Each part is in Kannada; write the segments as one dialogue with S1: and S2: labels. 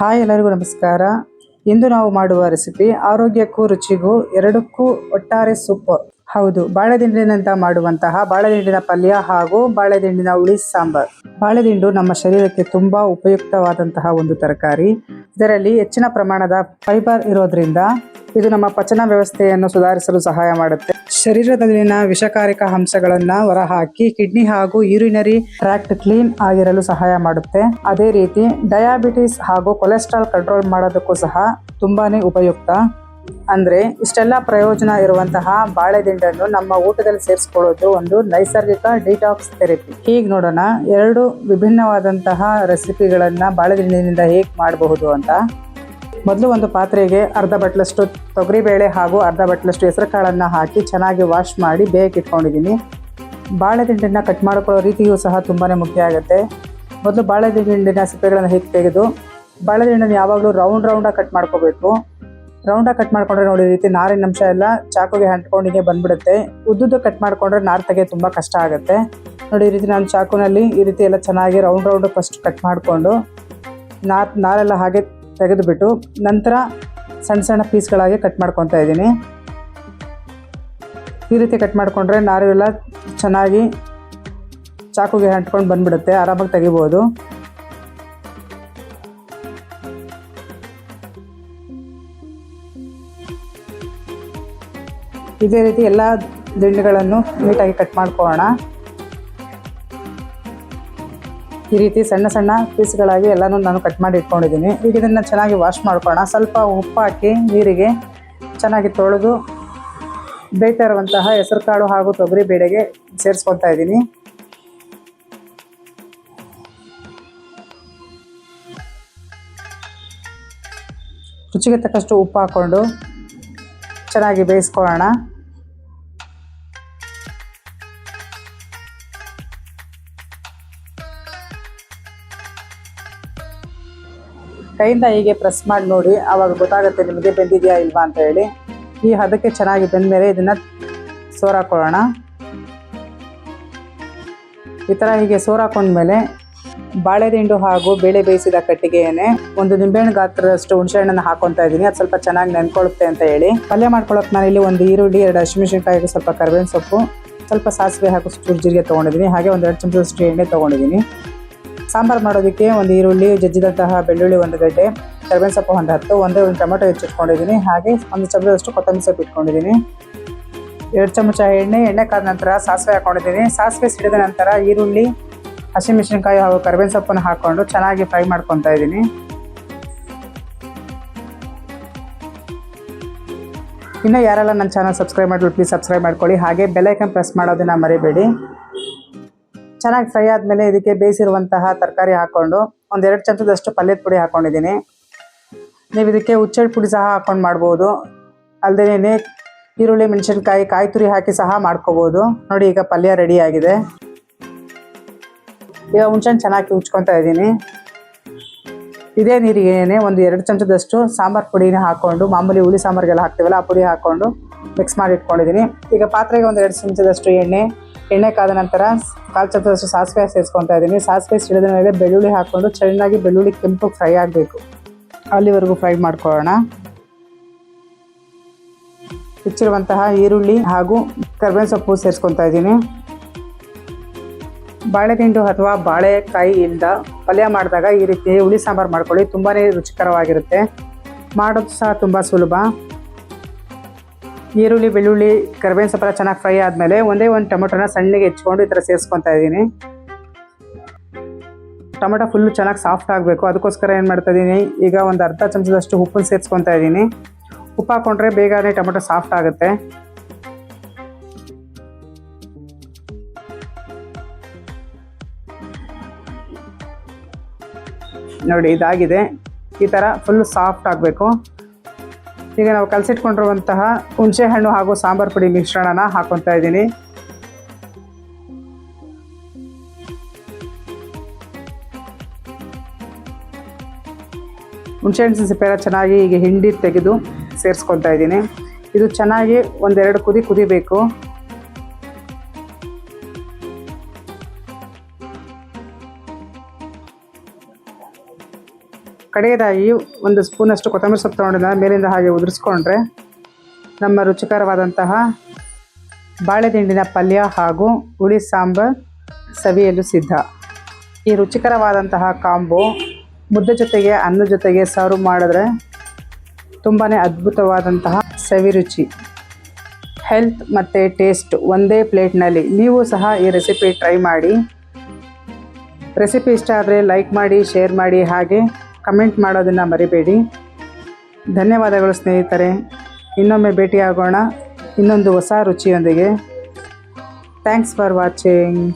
S1: ಹಾಯ್ ಎಲ್ಲರಿಗೂ ನಮಸ್ಕಾರ. ಇಂದು ನಾವು ಮಾಡುವ ರೆಸಿಪಿ ಆರೋಗ್ಯಕ್ಕೂ ರುಚಿಗೂ ಎರಡಕ್ಕೂ ಒಟ್ಟಾರೆ ಸೂಪರ್ ಹೌದು, ಬಾಳೆದಿಂಡಿನಿಂದ ಮಾಡುವಂತಹ ಬಾಳೆದಿಂಡಿನ ಪಲ್ಯ ಹಾಗೂ ಬಾಳೆದಿಂಡಿನ ಉಳಿ ಸಾಂಬಾರ್. ಬಾಳೆದಿಂಡು ನಮ್ಮ ಶರೀರಕ್ಕೆ ತುಂಬಾ ಉಪಯುಕ್ತವಾದಂತಹ ಒಂದು ತರಕಾರಿ. ಇದರಲ್ಲಿ ಹೆಚ್ಚಿನ ಪ್ರಮಾಣದ ಫೈಬರ್ ಇರೋದ್ರಿಂದ ಇದು ನಮ್ಮ ಪಚನ ವ್ಯವಸ್ಥೆಯನ್ನು ಸುಧಾರಿಸಲು ಸಹಾಯ ಮಾಡುತ್ತೆ. ಶರೀರದಲ್ಲಿನ ವಿಷಕಾರಿಕ ಅಂಶಗಳನ್ನ ಹೊರಹಾಕಿ ಕಿಡ್ನಿ ಹಾಗೂ ಯೂರಿನರಿ ಟ್ರ್ಯಾಕ್ಟ್ ಕ್ಲೀನ್ ಆಗಿರಲು ಸಹಾಯ ಮಾಡುತ್ತೆ. ಅದೇ ರೀತಿ ಡಯಾಬಿಟಿಸ್ ಹಾಗೂ ಕೊಲೆಸ್ಟ್ರಾಲ್ ಕಂಟ್ರೋಲ್ ಮಾಡೋದಕ್ಕೂ ಸಹ ತುಂಬಾನೇ ಉಪಯುಕ್ತ. ಅಂದ್ರೆ ಇಷ್ಟೆಲ್ಲ ಪ್ರಯೋಜನ ಇರುವಂತಹ ಬಾಳೆದಿಂಡನ್ನು ನಮ್ಮ ಊಟದಲ್ಲಿ ಸೇರಿಸ್ಕೊಳ್ಳೋದು ಒಂದು ನೈಸರ್ಗಿಕ ಡಿಟಾಕ್ಸ್ ಥೆರಪಿ. ಈಗ ನೋಡೋಣ, ಎರಡು ವಿಭಿನ್ನವಾದಂತಹ ರೆಸಿಪಿಗಳನ್ನ ಬಾಳೆದಿಂಡಿನಿಂದ ಹೇಗೆ ಮಾಡಬಹುದು ಅಂತ. ಮೊದಲು ಒಂದು ಪಾತ್ರೆಗೆ ಅರ್ಧ ಬಟ್ಲಷ್ಟು ತೊಗರಿಬೇಳೆ ಹಾಗೂ ಅರ್ಧ ಬಟ್ಲಷ್ಟು ಹೆಸರು ಕಾಳನ್ನು ಹಾಕಿ ಚೆನ್ನಾಗಿ ವಾಶ್ ಮಾಡಿ ಬೇಯಕ್ಕೆ ಇಟ್ಕೊಂಡಿದ್ದೀನಿ. ಬಾಳೆದಿಂಡನ್ನ ಕಟ್ ಮಾಡ್ಕೊಳ್ಳೋ ರೀತಿಯೂ ಸಹ ತುಂಬಾ ಮುಖ್ಯ ಆಗುತ್ತೆ. ಮೊದಲು ಬಾಳೆದಿಂಡಿನ ಸಿಪ್ಪೆಗಳನ್ನು ಹೇಗೆ ತೆಗೆದು ಬಾಳೆದಿಂಡನ್ನು ಯಾವಾಗಲೂ ರೌಂಡ್ ರೌಂಡಾಗಿ ಕಟ್ ಮಾಡ್ಕೋಬೇಕು. ರೌಂಡಾಗಿ ಕಟ್ ಮಾಡಿಕೊಂಡ್ರೆ ನೋಡಿ ರೀತಿ ನಾರಿನ ಅಂಶ ಎಲ್ಲ ಚಾಕುಗೆ ಹಂಟ್ಕೊಂಡಿಗೆ ಬಂದ್ಬಿಡುತ್ತೆ. ಉದ್ದುದ್ದು ಕಟ್ ಮಾಡಿಕೊಂಡ್ರೆ ನಾರು ತೆಗೆಯೋದು ತುಂಬ ಕಷ್ಟ ಆಗುತ್ತೆ. ನೋಡಿ ಈ ರೀತಿ ನಾನು ಚಾಕುನಲ್ಲಿ ಈ ರೀತಿ ಎಲ್ಲ ಚೆನ್ನಾಗಿ ರೌಂಡ್ ರೌಂಡ್ ಫಸ್ಟ್ ಕಟ್ ಮಾಡಿಕೊಂಡು ನಾರು, ನಾರೆಲ್ಲ ಹಾಗೆ ತೆಗೆದುಬಿಟ್ಟು ನಂತರ ಸಣ್ಣ ಸಣ್ಣ ಪೀಸ್ಗಳಾಗಿ ಕಟ್ ಮಾಡ್ಕೊತಾ ಇದ್ದೀನಿ. ಈ ರೀತಿ ಕಟ್ ಮಾಡಿಕೊಂಡ್ರೆ ನಾರೆಲ್ಲ ಚೆನ್ನಾಗಿ ಚಾಕುಗೆ ಅಂಟ್ಕೊಂಡು ಬಂದ್ಬಿಡುತ್ತೆ. ಆರಾಮಾಗಿ ತೆಗಿಬೋದು. ಇದೇ ರೀತಿ ಎಲ್ಲ ದಿಂಡುಗಳನ್ನು ನೀಟಾಗಿ ಕಟ್ ಮಾಡ್ಕೊಳ್ಳೋಣ. ಈ ರೀತಿ ಸಣ್ಣ ಸಣ್ಣ ಪೀಸ್ಗಳಾಗಿ ಎಲ್ಲನೂ ನಾನು ಕಟ್ ಮಾಡಿ ಇಟ್ಕೊಂಡಿದ್ದೀನಿ. ಈಗ ಇದನ್ನು ಚೆನ್ನಾಗಿ ವಾಶ್ ಮಾಡ್ಕೊಳ್ಳೋಣ. ಸ್ವಲ್ಪ ಉಪ್ಪು ಹಾಕಿ ನೀರಿಗೆ ಚೆನ್ನಾಗಿ ತೊಳೆದು ಬೇಯ್ತಾ ಇರುವಂತಹ ಕಾಳು ಹಾಗೂ ತೊಗರಿ ಬೇಳೆಗೆ ಸೇರಿಸ್ಕೊತಾ ಇದ್ದೀನಿ. ರುಚಿಗೆ ತಕ್ಕಷ್ಟು ಉಪ್ಪು ಹಾಕ್ಕೊಂಡು ಚೆನ್ನಾಗಿ ಬೇಯಿಸ್ಕೊಳ್ಳೋಣ. ಕೈಯಿಂದ ಹೀಗೆ ಪ್ರೆಸ್ ಮಾಡಿ ನೋಡಿ ಆವಾಗ ಗೊತ್ತಾಗುತ್ತೆ ನಿಮಗೆ ಬೆಂದಿದೆಯಾ ಇಲ್ವಾ ಅಂತ ಹೇಳಿ. ಈ ಹದಕ್ಕೆ ಚೆನ್ನಾಗಿ ಬೆಂದಮೇಲೆ ಇದನ್ನು ಸೋರಾಕೊಳ್ಳೋಣ. ಈ ಥರ ಹೀಗೆ ಸೋರಾಕೊಂಡ್ಮೇಲೆ ಬಾಳೆದಿಂಡು ಹಾಗೂ ಬೇಳೆ ಬೇಯಿಸಿದ ಕಟ್ಟಿಗೆಯೇ ಒಂದು ನಿಂಬೆಹಣ್ಣು ಗಾತ್ರದಷ್ಟು ಹುಣಸೆಹಣ್ಣನ್ನು ಹಾಕೊತಾ ಇದ್ದೀನಿ. ಅದು ಸ್ವಲ್ಪ ಚೆನ್ನಾಗಿ ನೆನ್ಕೊಳ್ಳುತ್ತೆ ಅಂತ ಹೇಳಿ. ಪಲ್ಯ ಮಾಡ್ಕೊಳ್ಳೋಕೆ ನಾನು ಇಲ್ಲಿ ಒಂದು ಈರುಳ್ಳಿ, ಎರಡು ಹಸಿಮೆಣಸಿನಕಾಯಿಗೆ ಸ್ವಲ್ಪ ಕರ್ಬೇವಿನ ಸೊಪ್ಪು, ಸ್ವಲ್ಪ ಸಾಸಿವೆ ಹಾಗೂ ಚೂರು ಜೀರಿಗೆ ತೊಗೊಂಡಿದ್ದೀನಿ. ಹಾಗೆ ಒಂದು ಎರಡು ಚಮಚದಷ್ಟು ಎಣ್ಣೆ ತೊಗೊಂಡಿದ್ದೀನಿ. ಸಾಂಬಾರು ಮಾಡೋದಕ್ಕೆ ಒಂದು ಈರುಳ್ಳಿ, ಜಜ್ಜಿದಂತಹ ಬೆಳ್ಳುಳ್ಳಿ ಒಂದು ಗಡ್ಡೆ, ಕರಿಬೇವಿನ ಸೊಪ್ಪು ಒಂದು ಹತ್ತು, ಒಂದೇ ಒಂದು ಟೊಮೆಟೊ ಹೆಚ್ಚಿಟ್ಕೊಂಡಿದ್ದೀನಿ ಹಾಗೆ ಒಂದು ಚಮಚದಷ್ಟು ಕೊತ್ತಂಬರಿ ಸೊಪ್ಪು ಇಟ್ಕೊಂಡಿದ್ದೀನಿ. ಎರಡು ಚಮಚ ಎಣ್ಣೆ ಎಣ್ಣೆ ಕಾದ ನಂತರ ಸಾಸಿವೆ ಹಾಕೊಂಡಿದ್ದೀನಿ. ಸಾಸಿವೆ ಸಿಡಿದ ನಂತರ ಈರುಳ್ಳಿ ಹಸಿಮೆಣಸಿನಕಾಯಿ ಹಾಗೂ ಕರ್ಬೇವಿನ ಸೊಪ್ಪನ್ನು ಹಾಕ್ಕೊಂಡು ಚೆನ್ನಾಗಿ ಫ್ರೈ ಮಾಡ್ಕೊತಾ ಇದ್ದೀನಿ. ಇನ್ನೂ ಯಾರೆಲ್ಲ ನನ್ನ ಚಾನಲ್ ಸಬ್ಸ್ಕ್ರೈಬ್ ಮಾಡಿದ್ರು ಪ್ಲೀಸ್ ಸಬ್ಸ್ಕ್ರೈಬ್ ಮಾಡ್ಕೊಳ್ಳಿ. ಹಾಗೆ ಬೆಲ್ಲೈಕನ್ ಪ್ರೆಸ್ ಮಾಡೋದನ್ನ ಮರಿಬೇಡಿ. ಚೆನ್ನಾಗಿ ಫ್ರೈ ಆದಮೇಲೆ ಇದಕ್ಕೆ ಬೇಯಿಸಿರುವಂತಹ ತರಕಾರಿ ಹಾಕ್ಕೊಂಡು ಒಂದೆರಡು ಚಮಚದಷ್ಟು ಪಲ್ಯದ ಪುಡಿ ಹಾಕೊಂಡಿದ್ದೀನಿ. ನೀವು ಇದಕ್ಕೆ ಹುಚ್ಚೆಳ್ಳು ಪುಡಿ ಸಹ ಹಾಕೊಂಡು ಮಾಡ್ಬೋದು. ಅಲ್ಲದೇ ಈರುಳ್ಳಿ, ಮೆಣಸಿನ್ಕಾಯಿ ಕಾಯಿ ತುರಿ ಹಾಕಿ ಸಹ ಮಾಡ್ಕೋಬೋದು. ನೋಡಿ ಈಗ ಪಲ್ಯ ರೆಡಿ ಆಗಿದೆ. ಈಗ ಹುಣ್ಸೆ ಚೆನ್ನಾಗಿ ಉಚ್ಕೊತಾ ಇದ್ದೀನಿ. ಇದೇ ನೀರಿಗೇನೆ ಒಂದು ಎರಡು ಚಮಚದಷ್ಟು ಸಾಂಬಾರು ಪುಡಿನ ಹಾಕೊಂಡು, ಮಾಮೂಲಿ ಹುಳಿ ಸಾಂಬಾರಿಗೆಲ್ಲ ಹಾಕ್ತೀವಲ್ಲ ಆ ಪುಡಿ ಹಾಕ್ಕೊಂಡು ಮಿಕ್ಸ್ ಮಾಡಿ ಇಟ್ಕೊಂಡಿದ್ದೀನಿ. ಈಗ ಪಾತ್ರೆಗೆ ಒಂದು ಎರಡು ಚಮಚದಷ್ಟು ಎಣ್ಣೆ ಎಣ್ಣೆ ಕಾದ ನಂತರ ಕಾಲು ಚಮಚದಷ್ಟು ಸಾಸಿವೆ ಸೇರಿಸ್ಕೊತಾ ಇದ್ದೀನಿ. ಸಾಸಿವೆ ಸಿಡಿದ ಮೇಲೆ ಬೆಳ್ಳುಳ್ಳಿ ಹಾಕ್ಕೊಂಡು ಚೆನ್ನಾಗಿ ಬೆಳ್ಳುಳ್ಳಿ ಕೆಂಪು ಫ್ರೈ ಆಗಬೇಕು. ಅಲ್ಲಿವರೆಗೂ ಫ್ರೈ ಮಾಡ್ಕೊಳ್ಳೋಣ. ಹೆಚ್ಚಿರುವಂತಹ ಈರುಳ್ಳಿ ಹಾಗೂ ಕರ್ಬೇವಿನ ಸೊಪ್ಪು ಸೇರಿಸ್ಕೊತಾ ಇದ್ದೀನಿ. ಬಾಳೆದಿಂಡು ಅಥವಾ ಬಾಳೆಕಾಯಿಯಿಂದ ಪಲ್ಯ ಮಾಡಿದಾಗ ಈ ರೀತಿ ಹುಳಿ ಸಾಂಬಾರು ಮಾಡ್ಕೊಳ್ಳಿ. ತುಂಬಾ ರುಚಿಕರವಾಗಿರುತ್ತೆ. ಮಾಡೋದು ಸಹ ತುಂಬ ಸುಲಭ. ಈರುಳ್ಳಿ, ಬೆಳ್ಳುಳ್ಳಿ, ಕರಿಬೇವಿನ ಸೊಪ್ಪೆಲ್ಲ ಚೆನ್ನಾಗಿ ಫ್ರೈ ಆದಮೇಲೆ ಒಂದೇ ಒಂದು ಟೊಮೊಟೊನ ಸಣ್ಣಗೆ ಹೆಚ್ಕೊಂಡು ಈ ಥರ ಸೇರಿಸ್ಕೊತಾ ಇದ್ದೀನಿ. ಟೊಮೊಟೊ ಫುಲ್ಲು ಚೆನ್ನಾಗಿ ಸಾಫ್ಟ್ ಆಗಬೇಕು. ಅದಕ್ಕೋಸ್ಕರ ಏನು ಮಾಡ್ತಾ ಇದ್ದೀನಿ, ಈಗ ಒಂದು ಅರ್ಧ ಚಮಚದಷ್ಟು ಉಪ್ಪನ್ನು ಸೇರಿಸ್ಕೊತಾ ಇದ್ದೀನಿ. ಉಪ್ಪು ಹಾಕ್ಕೊಂಡ್ರೆ ಬೇಗನೆ ಟೊಮೊಟೊ ಸಾಫ್ಟ್ ಆಗುತ್ತೆ. ನೋಡಿ, ಇದಾಗಿದೆ. ಈ ಥರ ಫುಲ್ ಸಾಫ್ಟ್ ಆಗಬೇಕು. ಈಗ ನಾವು ಕಲಸಿಟ್ಕೊಂಡಿರುವಂತಹ ಹುಣಸೆಹಣ್ಣು ಹಾಗೂ ಸಾಂಬಾರು ಪುಡಿ ಮಿಶ್ರಣನ ಹಾಕೊತಾ ಇದ್ದೀನಿ. ಹುಣಸೆಹಣ್ಣು ಸಿಪ್ಪೆಲ್ಲ ಚೆನ್ನಾಗಿ ಈಗ ಹಿಂಡಿ ತೆಗೆದು ಸೇರಿಸ್ಕೊತಾ ಇದ್ದೀನಿ. ಇದು ಚೆನ್ನಾಗಿ ಒಂದೆರಡು ಕುದಿ ಕುದಿಬೇಕು. ಕಡೆಯದಾಗಿ ಒಂದು ಸ್ಪೂನಷ್ಟು ಕೊತ್ತಂಬರಿ ಸೊಪ್ಪು ತೊಗೊಂಡಿದ್ದ ಮೇಲಿಂದ ಹಾಗೆ ಉದುರಿಸ್ಕೊಂಡ್ರೆ ನಮ್ಮ ರುಚಿಕರವಾದಂತಹ ಬಾಳೆದಿಂಡಿನ ಪಲ್ಯ ಹಾಗೂ ಹುಳಿ ಸಾಂಬಾರ್ ಸವಿಯಲು ಸಿದ್ಧ. ಈ ರುಚಿಕರವಾದಂತಹ ಕಾಂಬೋ ಮುದ್ದೆ ಜೊತೆಗೆ ಅನ್ನ ಜೊತೆಗೆ ಸರ್ವ್ ಮಾಡಿದ್ರೆ ತುಂಬಾ ಅದ್ಭುತವಾದಂತಹ ಸವಿ ರುಚಿ. ಹೆಲ್ತ್ ಮತ್ತು ಟೇಸ್ಟ್ ಒಂದೇ ಪ್ಲೇಟ್ನಲ್ಲಿ ನೀವು ಸಹ ಈ ರೆಸಿಪಿ ಟ್ರೈ ಮಾಡಿ. ರೆಸಿಪಿ ಇಷ್ಟ ಆದರೆ ಲೈಕ್ ಮಾಡಿ, ಶೇರ್ ಮಾಡಿ, ಹಾಗೆ ಕಮೆಂಟ್ ಮಾಡೋದನ್ನು ಮರಿಬೇಡಿ. ಧನ್ಯವಾದಗಳು ಸ್ನೇಹಿತರೆ. ಇನ್ನೊಮ್ಮೆ ಭೇಟಿಯಾಗೋಣ. ಇನ್ನೊಂದು ಹೊಸ ರುಚಿಯೊಂದಿಗೆ. Thanks for watching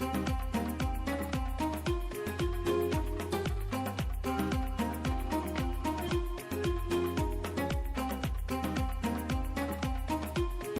S1: you